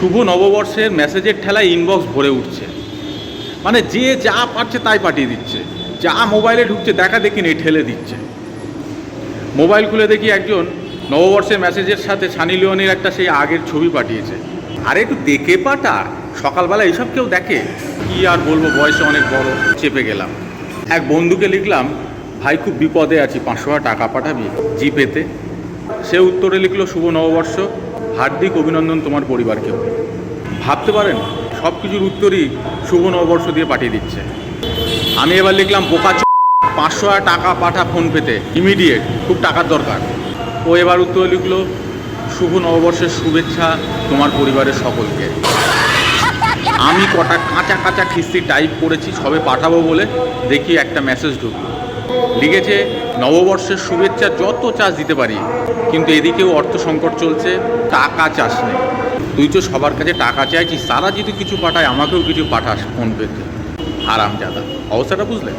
শুভ নববর্ষের মেসেজের ঠেলায় ইনবক্স ভরে উঠছে। মানে যে যা পারছে তাই পাঠিয়ে দিচ্ছে। যা মোবাইলে ঢুকছে দেখা দেখি নেই, ঠেলে দিচ্ছে। মোবাইল খুলে দেখি একজন নববর্ষের মেসেজের সাথে সানি লিওনের একটা সেই আগের ছবি পাঠিয়েছে। আরে একটু দেখে পাটা। সকালবেলা এইসব কেউ দেখে? কি আর বলব, বয়সে অনেক বড়। চেপে গেলাম। এক বন্ধুকে লিখলাম, ভাই, খুব বিপদে আছি, পাঁচশো টাকা পাঠাবি জিপেতে? সে উত্তরে লিখলো, শুভ নববর্ষ। হার্দিক অভিনন্দন তোমার পরিবারকেও। ভাবতে পারেন সব কিছুর উত্তরই শুভ নববর্ষ দিয়ে পাঠিয়ে দিচ্ছে। আমি এবার লিখলাম, বোকা পাঁচশো টাকা পাঠা ফোন পেতে ইমিডিয়েট খুব টাকার দরকার। ও এবার উত্তর লিখলো, শুভ নববর্ষের শুভেচ্ছা তোমার পরিবারের সকলকে। আমি কটা কাঁচা কাঁচা খিস্তি টাইপ করেছি, সবে পাঠাবো বলে দেখি একটা মেসেজ ঢুকলো। লিখেছে, নববর্ষের শুভেচ্ছা যত চাষ দিতে পারি, কিন্তু এদিকেও অর্থ সংকট চলছে, টাকা চাষ নেই। তুই তো সবার কাছে টাকা চাইছিস, তারা যদি কিছু পাঠায়, আমাকেও কিছু পাঠাস ফোন পেতে আরাম জাদা অবস্থাটা বুঝলে?